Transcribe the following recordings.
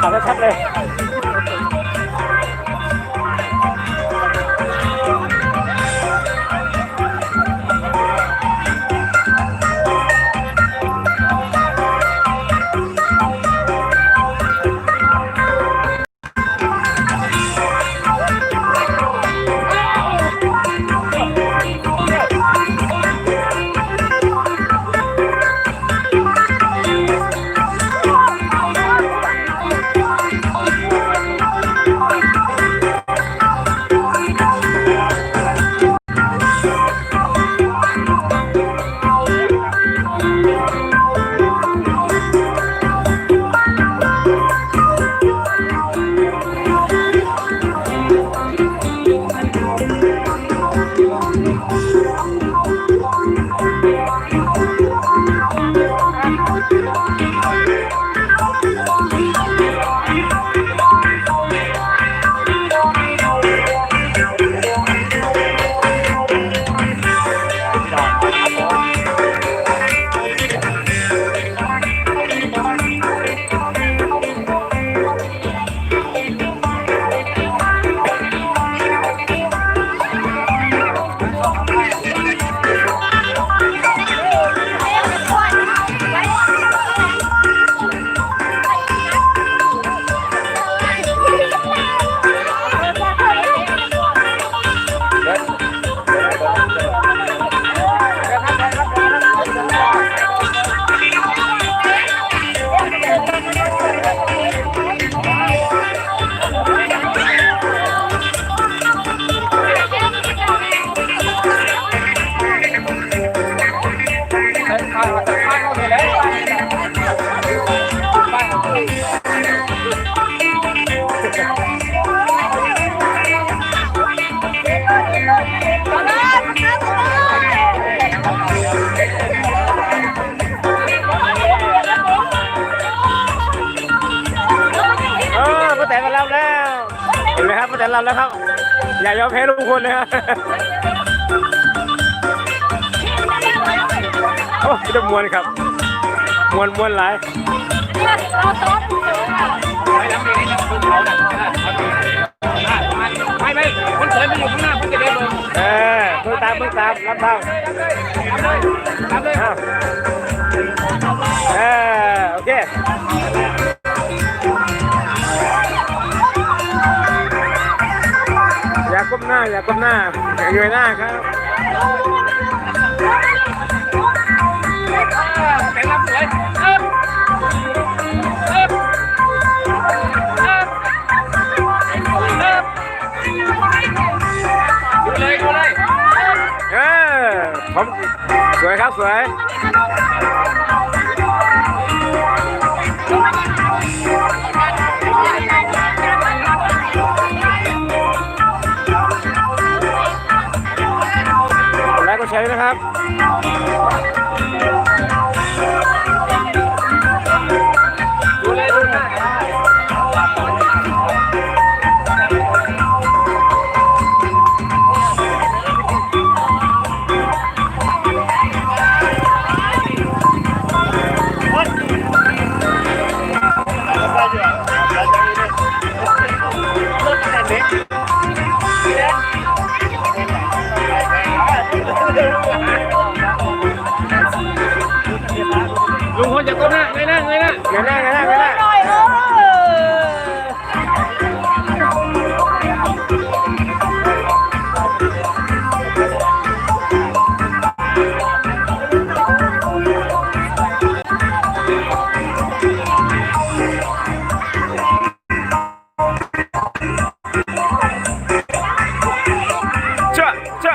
เอาชัดเลย แตนมารับแล้วเห็นไหมครับป้าแตนรับแล้วครับ อย่ายอมแพ้ลุงพลนะครับโอ้จะมวนครับ มวนมวนหลายไม่ไม่คนสวยมันอยู่ข้างหน้าผมจะได้ลงเออเพิ่งตามเพิ่งตามรับบ้างทำเลยอ้าวเออโอเค อย่าก้มหน้าอย่าก้มหน้าอย่าเงยหน้าครับแต่รับสวยเอิบเอิบเอิบเอิบดูเลยดูเลยเออผมสวยครับสวย นั่งไม่นั่งเงยหน้าเงยหน้าเงยหน้าเจ้าเจ้า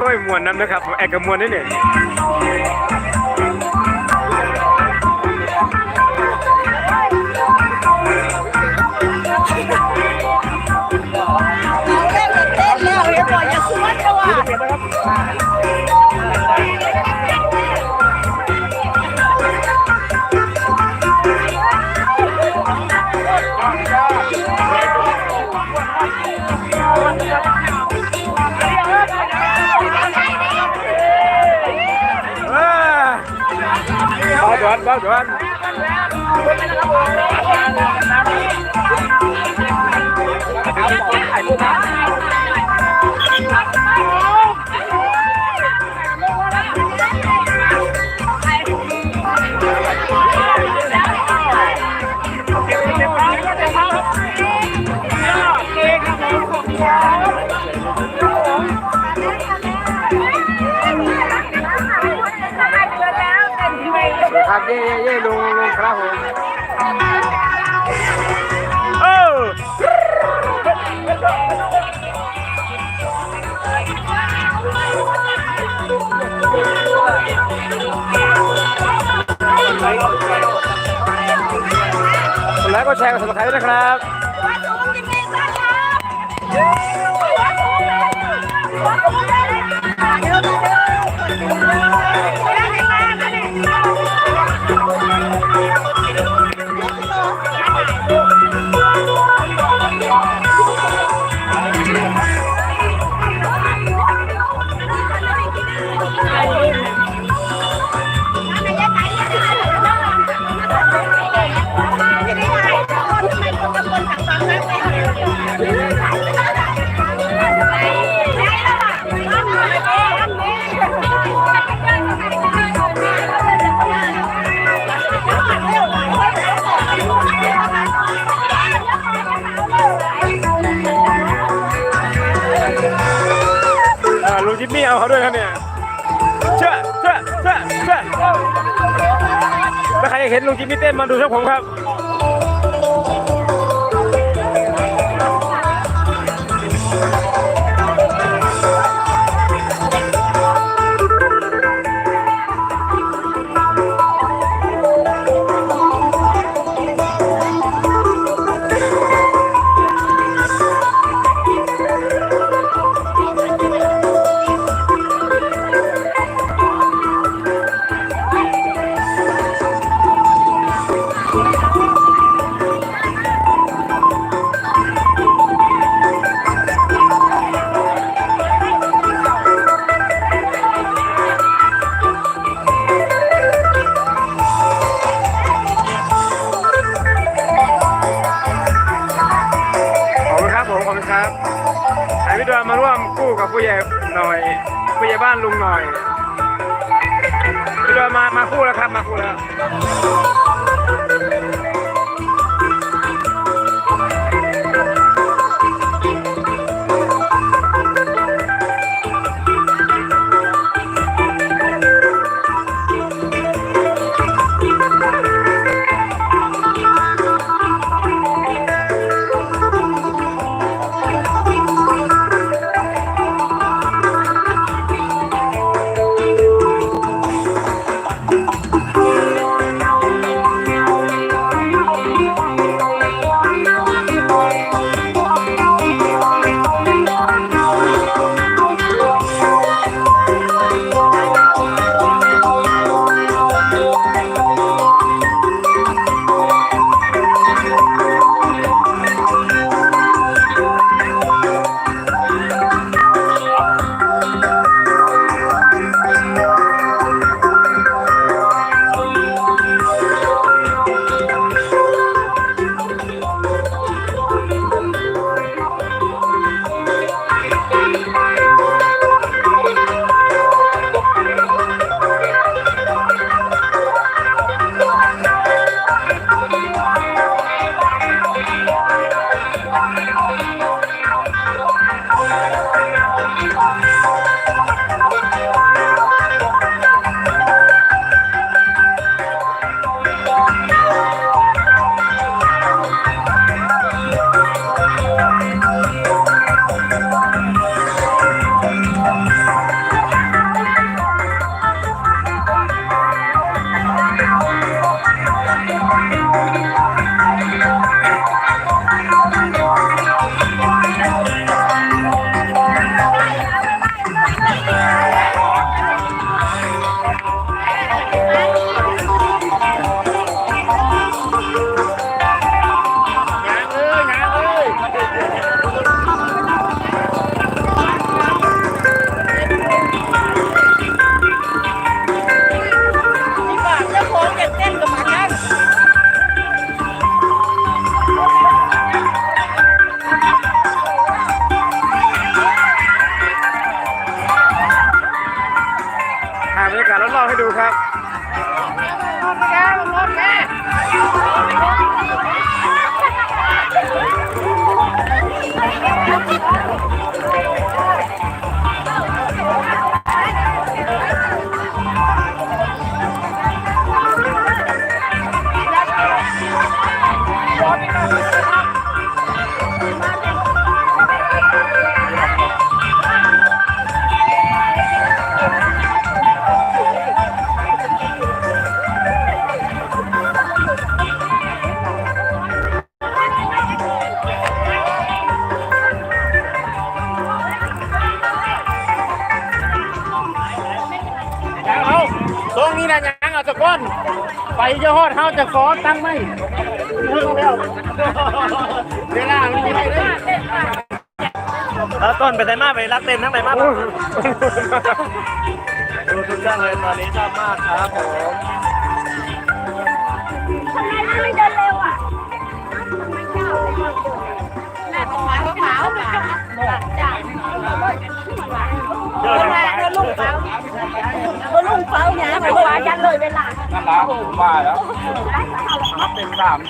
โอ้ยมวนน้ำนะครับแอกกับมวนนี่เนี่ย บ้างด่วนถ่ายรูปนะ เย่เย่เย่ลุงลุงครับผมเออกดไลค์กดแชร์กด subscribe ด้วยนะครับ Thank you. เห็นลุงจิมมี่เต้นมาดูช่องผมครับขอบ ดเฮาจะขอตั้งไหมเรื่องแล้วเวลามันมีให้ได้แล้วต้นไปไทยมาไปรักเต้นทั้งไทยมาบ้างดูทุกท่านเลยตอนนี้ชอบมากครับผมทำไมไม่เดินเร็วอะแม่ของหมาขาวหมาจ้ะเดินมาเดินลุงเฝ้าเดินลุงเฝ้าเนี่ยไปว่ายันเลยเวลา นั่นละผมาแล้วเป็นสามเ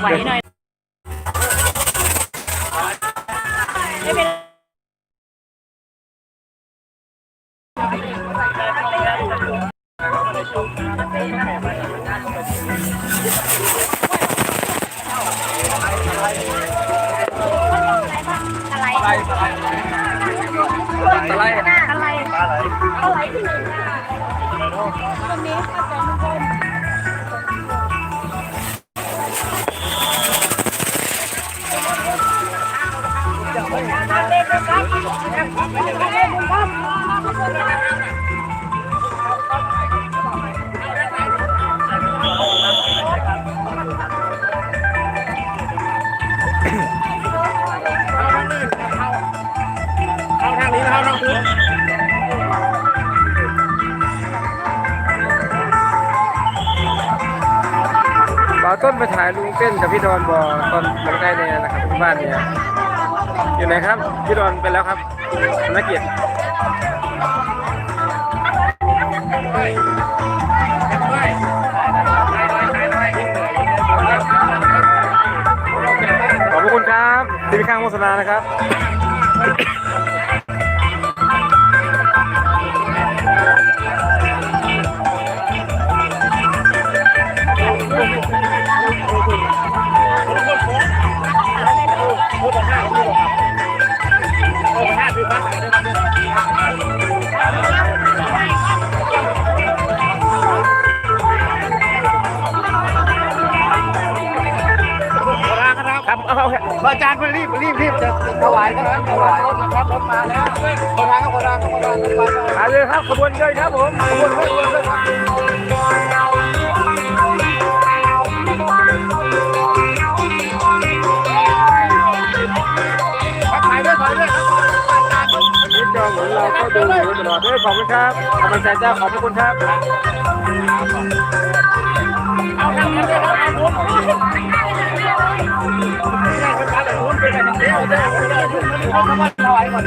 ไหวหน่อย ต้นไปถ่ายลุงเต้นกับพี่ดอนบอตอนหลังใกล้เนี่ยนะครับที่บ้านเนี่ยอยู่ไหนครับพี่ดอนไปแล้วครับนักเกียรติขอบคุณครับทีมข้างโฆษณานะครับ จ้าขอบพระคุณครับเอาทางนี้ด้วยครับผมเป็นกันอย่างเดียวได้ได้เขาคำว่าถวายก่อน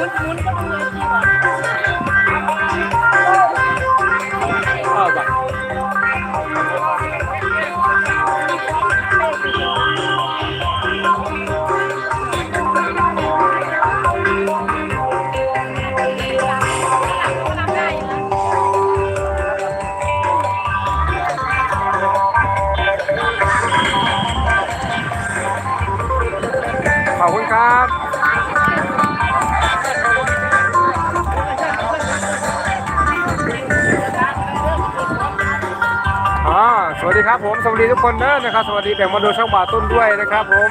มุนหมุนก็ต้องเลยเข้า ผมสวัสดีทุกคนเด้อนะครับ สวัสดีแบ่งมาดูช่องบาต้นด้วยนะครับ ผม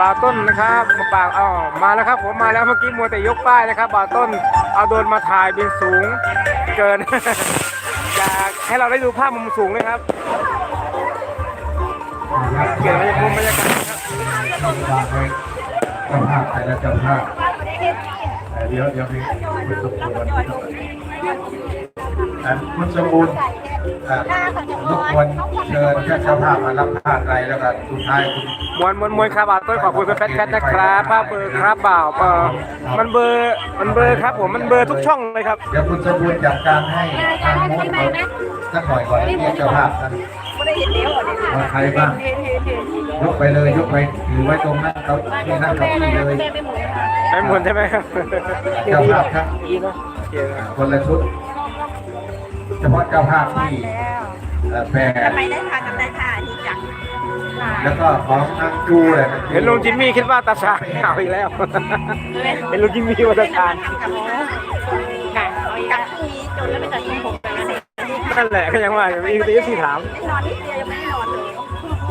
บาต้นนะครับมาปากอ้าวมาแล้วครับ ผมมาแล้วเมื่อกี้มัวแต่ยกป้ายนะครับ บาต้นเอาโดรนมาถ่ายบินสูงเกิน อยากให้เราได้ดูภาพมุมสูงเลยครับเกี่ยวกับมุมบรรยากาศครับวางไว้เจ้าภาพแต่ละเจ้าภาพแต่เดี๋ยวเดี๋ยวพี่คุณสมบูรณ์อันคุณสมบูรณ์อะ รบกวนเชิญแค่เจ้าภาพมารับผ้าไตรแล้วก็สุดท้ายคุณมวนมวนมวนครับบาต้นขอบคุณแฟนแคทนะครับภาพเบอร์ครับบ่าวเออมันเบอร์มันเบอร์ครับผมมันเบอร์ทุกช่องเลยครับเดี๋ยวคุณสมบูรณ์จัดการให้ทางโน้นเขาสักหน่อยก่อนเรียกเจ้าภาพนะว่าใครบ้างยกไปเลยยกไปถือไว้ตรงนั้นเขาที่นั่งเขาที่เลยไม่หมุนใช่ไหมครับเจ้าภาพครับดีเนาะโอเคนะคนละชุดเฉพาะเจ้าภาพที่เอ่อแพรไปได้ค่ะกับได้ค่ะนี่จังแล้วก็ของนางจูเลยเห็นลุงจิมมี่คิดว่าตาชาเอาอีกแล้ว เห็นลุงจิมมี่ว่าตาชากับกับพรุ่งนี้จนแล้วไม่ต่อยิงผมไปเสร็จนั่นแหละก็ยังว่าอยู่อีกทีที่ถาม นอนนิดเดียวยังไม่ได้นอนเลย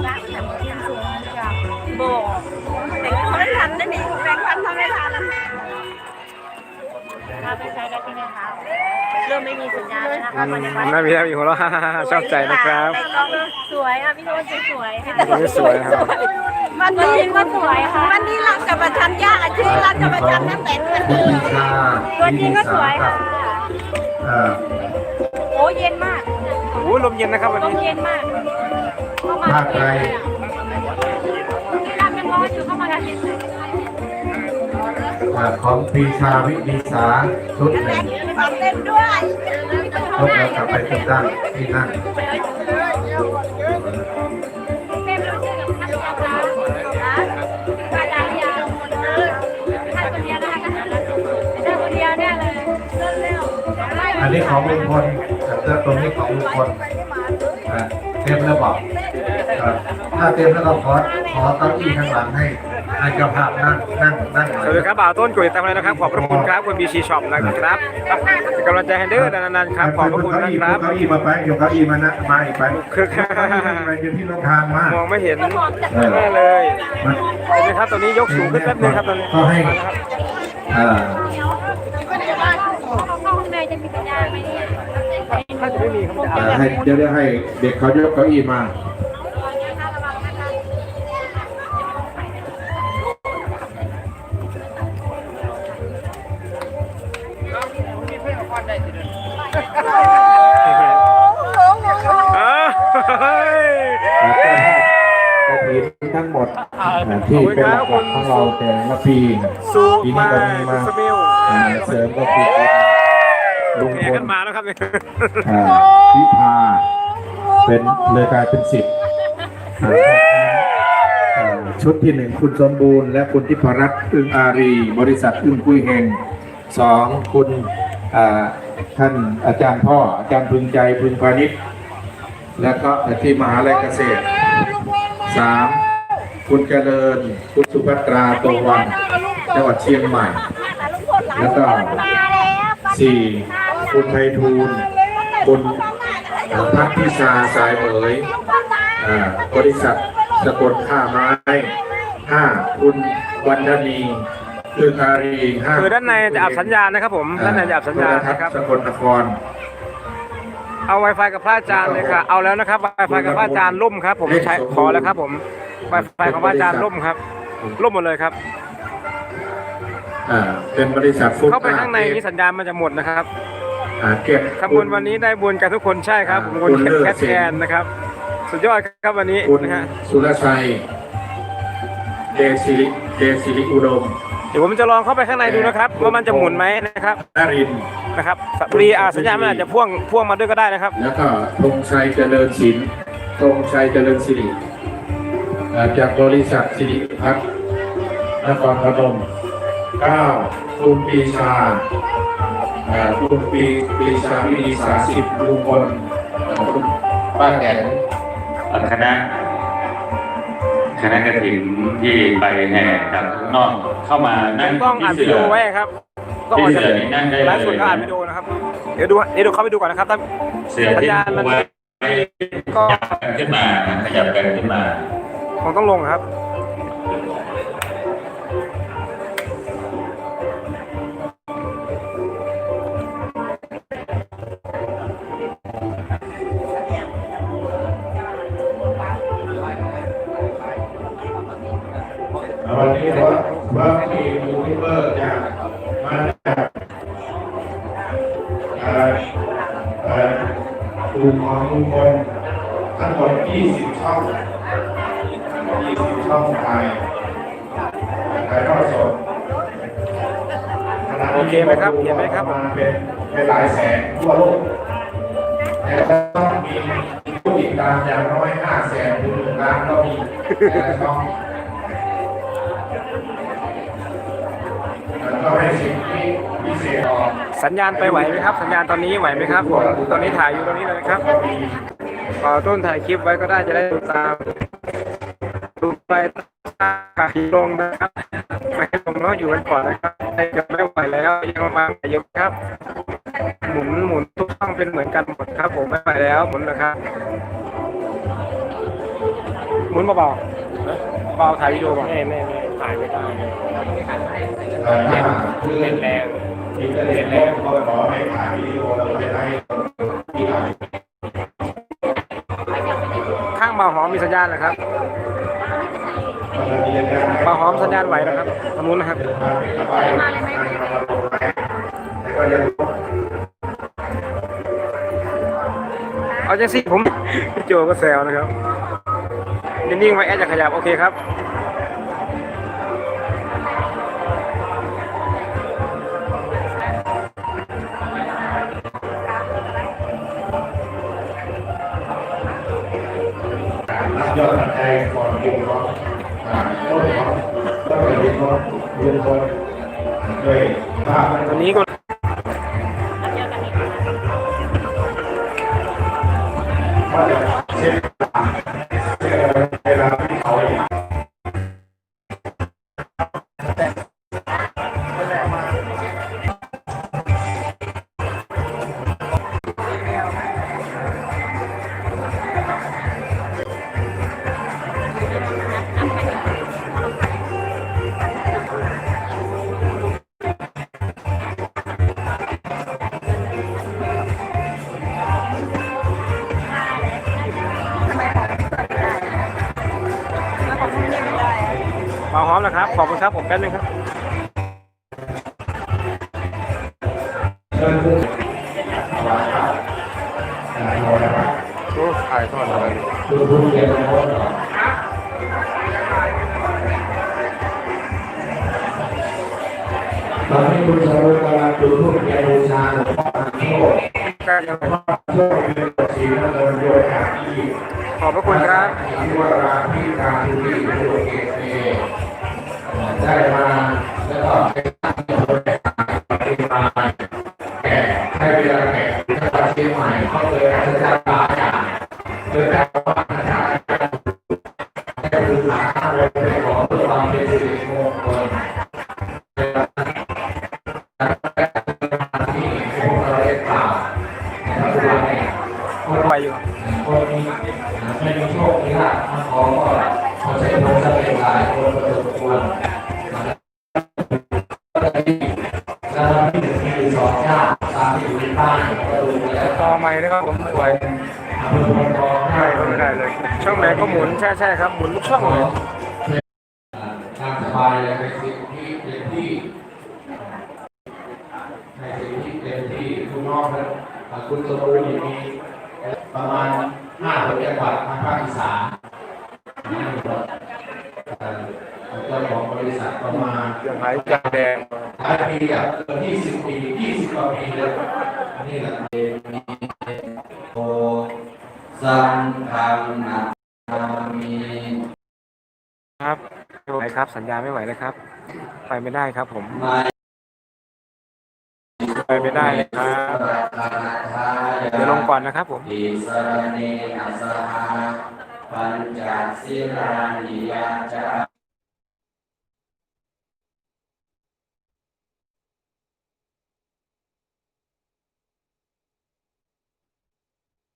นะแต่เตียงสูงจังโบแต่งเขาไม่ทันได้หนิแบ่งพันทำไม่ทันถ้าไปใช้ได้ที่ไหนคะ เริ่มไม่มีสัญญาณแล้วนะคะมันยังน่ามีน่ามีหัวเราะชอบใจนะครับสวยอะพี่โน้ตสวยค่ะนี่สวยครับมันดีมันสวยค่ะมันนี่รักกับประชันยากชื่อรักกับประชันนั่นแต่กันคุณปีชาตัวจริงก็สวยค่ะเอ่อโอ้เย็นมากโอ้ลมเย็นนะครับวันลมนี้เย็นมากเข้ามาภาคไทย ที่ร้านเป็นร้อนอยู่เข้ามากันเย็นเลยเอ่อ ของปีชาวินิสาชุดหนึ่งฟังเล่นด้วยยกแล้วกลับไปที่ตั้งที่นั่งอันนี้ของลุงพลแล้วตรงนี้ของลุงพลเต็มแล้วบอกถ้าเต็มแล้วเราขอขอเก้าอี้ข้างหลังให้ ให้เจ้าภาพนั่งนั่งนั่งหน่สอยวัสดีครับบ่าวต้นกุยตามเลยนะครับ ขอบพระคุณครับคุณบีชีช็อปนะครับเป็นกำลังใจให้เด้อนานๆครับขอบพระคุณนะครับ เก้าอี้มาไปยกเก้าอี้มานะมาอีกไปคือเก้าอี้มาอยู่ที่รถทางมามองไม่เห็นแน่เลยเห็นไหมครับตอนนี้ยกสูงขึ้นแป๊บนึงครับตอนนี้ก็ให้อ่าเข้าข้างในจะมีสัญญาณไหมเนี่ย ถ้าจะไม่มีเขาจะเอาอ่าให้เดี๋ยวเดี๋ยวให้เด็กเขายกเก้าอี้มา ที่เป็นหลักๆของเราแต่ละปีสูปีนี้มาก็มีมาสมิลอ่าเสริมก็คือลุงแห่พกัลนมาแล้วครับเนี่ยอ่าพิพาเป็นเลยกลายเป็นสิบอ่าอ่าชุดที่หนึ่งคุณสมบูรณ์ และคุณทิพรัตน์อึ้งอารี บริษัทอึ้งกุ้ยเฮงสองคุณอ่าท่านอาจารย์พ่อ อาจารย์พึงใจพึงพาณิชย์และก็ที่มหาลัยเกษตรสาม คุณเจริญ คุณสุภัตราโตวัน จังหวัดเชียงใหม่ แล้วก็สี่คุณไพฑูรย์คุณพัฒพิชาสายเหมยอ่าบริษัทสกลท่าไม้ห้าคุณวันธนีคืออารีห้าคือด้านในจะอับสัญญาณนะครับผม ด้านในจะอับสัญญาณนะครับสกลนครเอา Wi-Fi กับพระอาจารย์เลยค่ะ เอาแล้วนะครับ Wi-Fi กับพระอาจารย์ล่มครับ ผมใช้ขอแล้วครับผม Wi-Fi ของพระอาจารย์ล่มครับ ล่มหมดเลยครับ อ่า เป็นบริษัทฟุตเข้าไปข้างในนี้สัญญาณมันจะหมดนะครับอ่าเก็บขบวนวันนี้ได้บุญกันทุกคนใช่ครับผมคนคุณเลิศแคทแคนนะครับ สุดยอดครับวันนี้คุณนะฮะสุรชัย เดซิริเดซิริอุดมเดี๋ยวผมจะลองเข้าไปข้างในดูนะครับ ว่ามันจะหมุนไหมนะครับนรินทร์นะครับสัปรีอาสัญญาณมันอาจจะพ่วงพ่วงมาด้วยก็ได้นะครับ แล้วก็ธงชัยเจริญศิลป์ธงชัยเจริญสิริเอ่อ จากบริษัทสิริพัฒน์นครพนมเก้าคุณปรีชาเอ่อคุณปรีปรีชาวินีสาสิบลุงพลเอ่อคุณป้าแตนคณะคณะกระถิ่นที่ไปแห่จากข้างนอกเข้ามานั่งต้องอัดที่วิเสืดีอโอไว้ครับก็ออกจากที่เสือนี่นั่งได้เลยไลฟ์สดก็อัดวิดีโอนะครับ เดี๋ยวดูเดี๋ยวดูเข้าไปดูก่อนนะครับถ้าเสือที่ปูไว้ขยับกันขึ้นมาขยับกันขึ้นมา คงต้องลงครับ มครับเห็นไหมครับประาณเป็นเป็นหลายแสนทั่วโลกแต่ก็ต้องมีผู้ติดตามอย่างน้อย5แสนถึง1ล้านก็มีแต่ละช่องแล้วก็ให้สิ่งที่พิเศษออกสัญญาณไปไหวไหมครับ สัญญาณตอนนี้ไหวไหมครับ ตอนนี้ถ่ายอยู่ตรงนี้เลยนะครับ ขอต้นถ่ายคลิปไว้ก็ได้จะได้ดูตาม ดูไปตามลงนะครับไม่ให้ลงเนาะอยู่กันก่อนนะครับยังไม่ไหวแล้วยังมาเยอะครับ หมุนหมุนทุกช่องเป็นเหมือนกันหมดครับ ผมไม่ไหวแล้วหมุนนะครับหมุนเบาๆเบาถ่ายวิดีโอก่อนไม่ไม่ไม่ถ่ายไม่ได้เอ่อถ้าเพื่อนแรงอินเทอร์เน็ตแรงก็ขอให้ถ่ายวิดีโอเราไปให้ที่ถ่ายข้างเบาหอมมีสัญญาณเหรอครับ เราหอมสัญญาณไหวนะครับทางนู้นนะครับเอาจังสิผมพี่โจก็แซวนะครับนิ่งๆไว้แอดจะขยับโอเคครับรับยอดปัจจัยก่อนดูเนาะอ่าต้น เดูคนด้วยตอนนี้ก็ ขอบคุณครับผมแป๊บนึงครับเชิญผู้โอ้ถ่ายทอดเลยดูผู้เรียนรู้ตอนนี้คุณสรุปกำลังดูผู้เรียนรู้ชาหลวงพ่ออันโชคใกล้ยังช่วยเป็นตัวชีวิตเราด้วยการที่ขอบพระคุณครับที่ว่าที่การที่ที่ตัวเองเอง ที่เป็นที่คุณน้องนะคุณสมบูรณ์มีประมาณห้าจังหวัดทางภาคอีสานเจ้าของบริริษัทประมาณเครื่องหายจานแดงหลายปีอะเกินยี่สิบปียี่สิบกว่าปีเลยนี่แหละโอสังฆังนามิครับไม่ไหวครับสัญญาไม่ไหวเลยครับ ไปไม่ได้ครับผม มาไปไม่ได้เลยครับเดี๋ยวลงก่อนนะครับผมปัญจศิลานิยาจา